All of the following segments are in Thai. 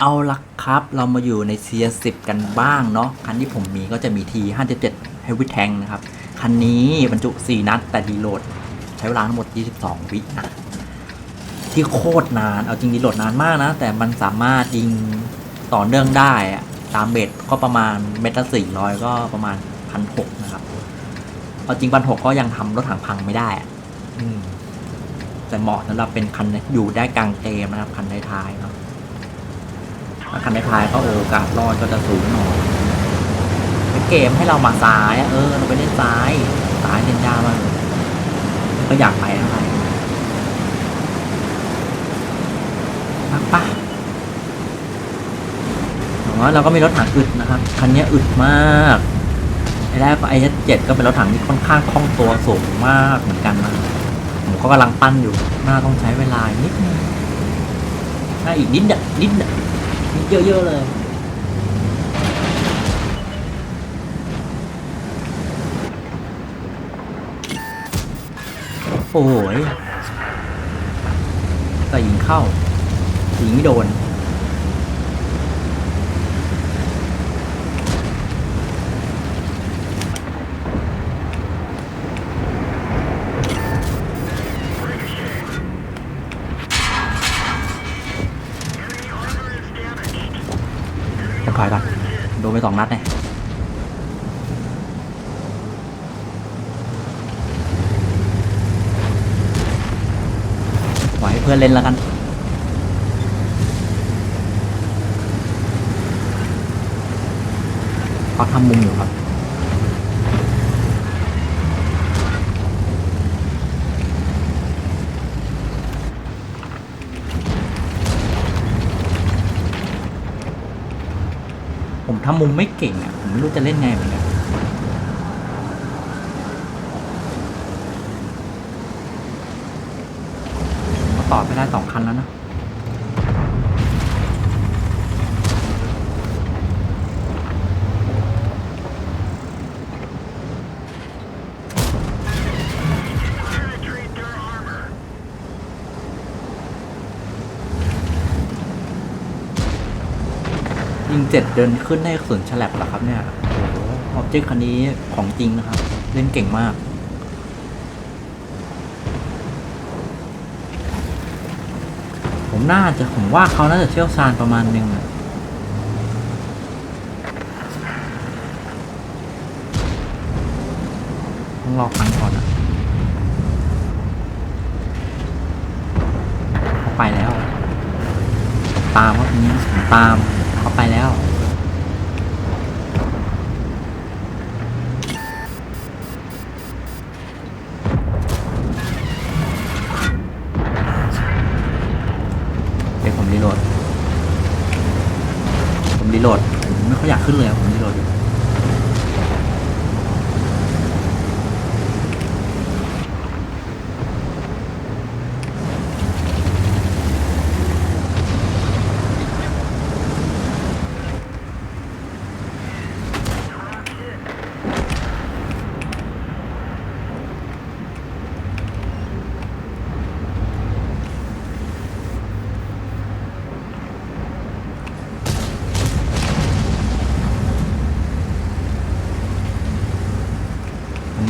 เอาละครับ เรามาอยู่ใน CS10 กันบ้างเนาะคันที่ผมมีก็จะมี T57 Heavy Tank นะครับ คันนี้บรรจุ 4 นัด แต่ดีโหลด ใช้เวลาทั้งหมด 22 วินะที่โคตรนาน เอาจริงดีโหลดนานมากนะ แต่มันสามารถยิงต่อเนื่องได้ตามเบ็ดก็ประมาณเมตรละ400ก็ประมาณพันหกนะครับ เอาจริงพันหกก็ยังทำรถถังพังไม่ได้อะอืมแต่เหมาะสำหรับเป็นคันอยู่ได้กลางเกมนะครับ คันท้ายๆเนาะ ถ้าคันท้ายก็โอกาสรอดก็จะสูงหน่อยเป็นเกมให้เรามาซ้ายเออเราไปเล่นซ้ายซ้ายเล่นยากมากก็อยากไปเท่าไหร่ปักปะอ๋อเราก็มีรถถังอึดนะครับ คันนี้อึดมากไอ้แรกก็ไอ้เจ็ดก็เป็นรถถังที่ค่อนข้างคล่องตัวสูงมากเหมือนกันนะผมก็กำลังปั้นอยู่ น่าต้องใช้เวลานิดนึงน่าอีกนิดเดียวนิด เยอะๆเลยโอ้ยแต่ยิงเข้ายิงไม่โดน อยก่อนโดนไปสองนัดเลยปล่อยให้เพื่อนเล่นแล้วกันเขาทำมุมอยู่ครับ ผมทำมุมไม่เก่งอะ ผมไม่รู้จะเล่นไงเหมือนกันต่อไปได้สองคันแล้วนะ ยิงเจ็ดเดินขึ้นได้ส่วนฉลับเหรอครับเนี่ยโอ้โหออบเจกต์คันนี้ของจริงนะครับ เล่นเก่งมาก ผมน่าจะผมว่าเขาน่าจะเชี่ยวชาญประมาณหนึ่งอะต้องรอฟังก่อนอะเขาไปแล้ว ตามว่านี้ผมตามเขาไปแล้ว เดี๋ยวผมรีโหลด ผมรีโหลด ผมไม่ค่อยอยากขึ้นเลยผมรีโหลดอยู่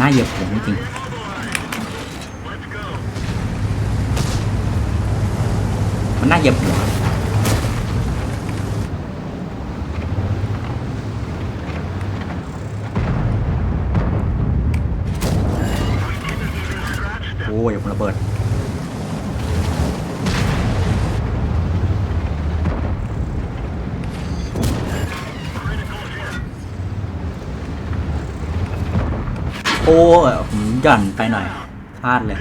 น่าเหยียบผมจริงมันน่าเหยียบหัวโอ้ยผมระเบิด โอ้ยผมหย่อนไปหน่อยพลาดเลย